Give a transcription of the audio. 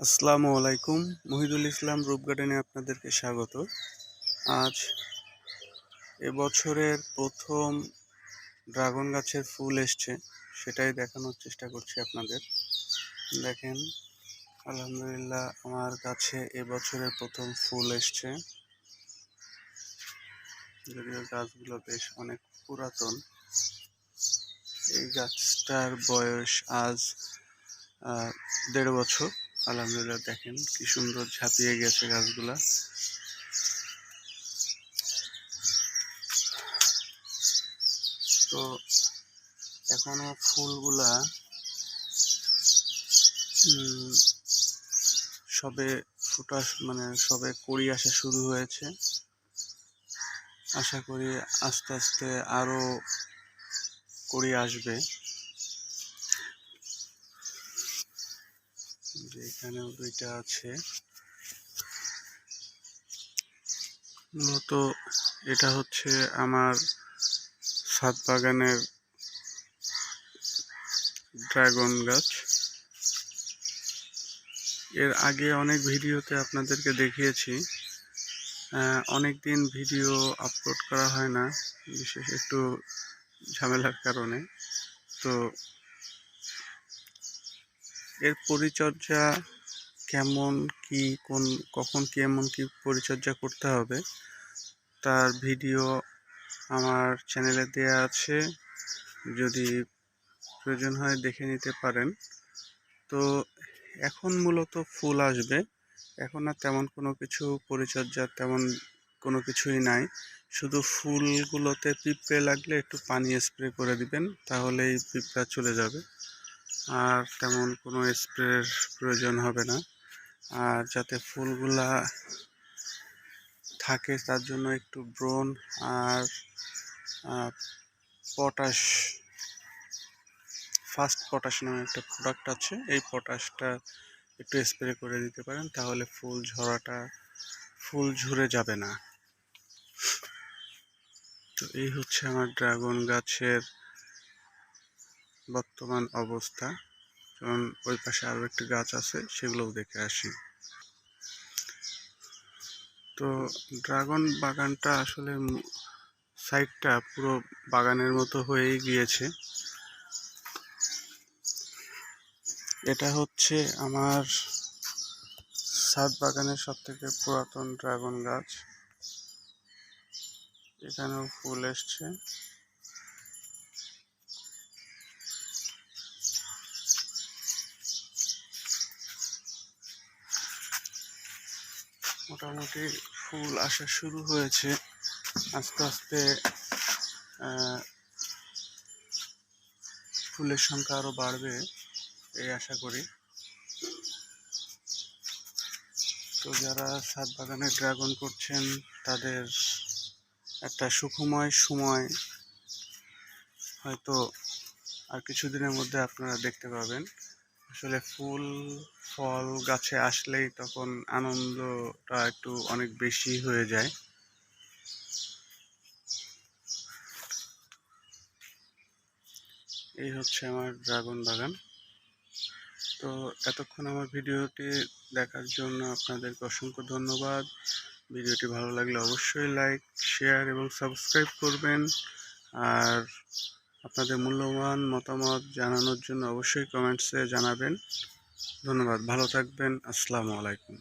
আসসালামু আলাইকুম। মহিদুল ইসলাম, রূপ গার্ডেনে আপনাদেরকে স্বাগত। আজ এবছরের প্রথম ড্রাগন গাছের ফুল এসছে, সেটাই দেখানোর চেষ্টা করছি আপনাদের। দেখেন, আলহামদুলিল্লাহ আমার কাছে এবছরের প্রথম ফুল এসছে। যদিও গাছগুলো বেশ অনেক পুরাতন, এই গাছটার বয়স আজ দেড় বছর। আলহামদুলিল্লাহ, দেখেন কি সুন্দর ঝাঁপিয়ে গেছে গাছগুলা। তো এখনও ফুলগুলা সবে ফুটা মানে সবে কড়ি আসা শুরু হয়েছে। আশা করি আস্তে আস্তে আরও কড়ি আসবে। যে এখানেও দুইটা আছে। মূলত এটা হচ্ছে আমার ছাদ বাগানের ড্রাগন গাছ। এর আগে অনেক ভিডিওতে আপনাদেরকে দেখিয়েছি। অনেক দিন ভিডিও আপলোড করা হয় না, বিশেষ একটু ঝামেলার কারণে। তো এর পরিচর্যা কেমন, কি, কোন, কখন কেমন কি পরিচর্যা করতে হবে, তার ভিডিও আমার চ্যানেলে দেয়া আছে। যদি প্রয়োজন হয় দেখে নিতে পারেন। তো এখন মূলত ফুল আসবে। এখন আর তেমন কোনো কিছু পরিচর্যা, তেমন কোনো কিছুই নাই। শুধু ফুলগুলোতে পিঁপড়ে লাগলে একটু পানি স্প্রে করে দিবেন, তাহলেই পিঁপড়া চলে যাবে। আর তেমন কোনো স্প্রের প্রয়োজন হবে না। আর যাতে ফুলগুলা থাকে, তার জন্য একটু ব্রোন আর পটাশ, ফার্স্ট পটাশ নামে একটা প্রোডাক্ট আছে। এই পটাশটা একটু স্প্রে করে দিতে পারেন, তাহলে ফুল ঝরাটা, ফুল ঝরে যাবে না। তো এই হচ্ছে আমার ড্রাগন গাছের বর্তমান অবস্থা। যেমন ওই পাশে আরও একটি গাছ আছে, সেগুলোও দেখে আসি। তো ড্রাগন বাগানটা আসলে সাইডটা পুরো বাগানের মতো হয়েই গিয়েছে। এটা হচ্ছে আমার ছাদ বাগানের সব থেকে পুরাতন ড্রাগন গাছ। এখানেও ফুল এসছে। মোটামুটি ফুল আসা শুরু হয়েছে। আস্তে আস্তে ফুলের সংখ্যা আরও বাড়বে, এই আশা করি। তো যারা ছাদ বাগানে ড্রাগন করছেন, তাদের একটা সুখময় সময় হয়তো আর কিছুদিনের মধ্যে আপনারা দেখতে পাবেন। আসলে ফুল, ফল গাছে আসলেই তখন আনন্দটা একটু অনেক বেশি হয়ে যায়। এই হচ্ছে আমার ড্রাগন বাগান। তো এতক্ষণ আমার ভিডিওটি দেখার জন্য আপনাদেরকে অসংখ্য ধন্যবাদ। ভিডিওটি ভালো লাগলে অবশ্যই লাইক, শেয়ার এবং সাবস্ক্রাইব করবেন। আর আপনাদের মূল্যবান মতামত জানানোর জন্য অবশ্যই কমেন্টসে জানাবেন। ধন্যবাদ ভালো থাকবেন আসসালামু আলাইকুম।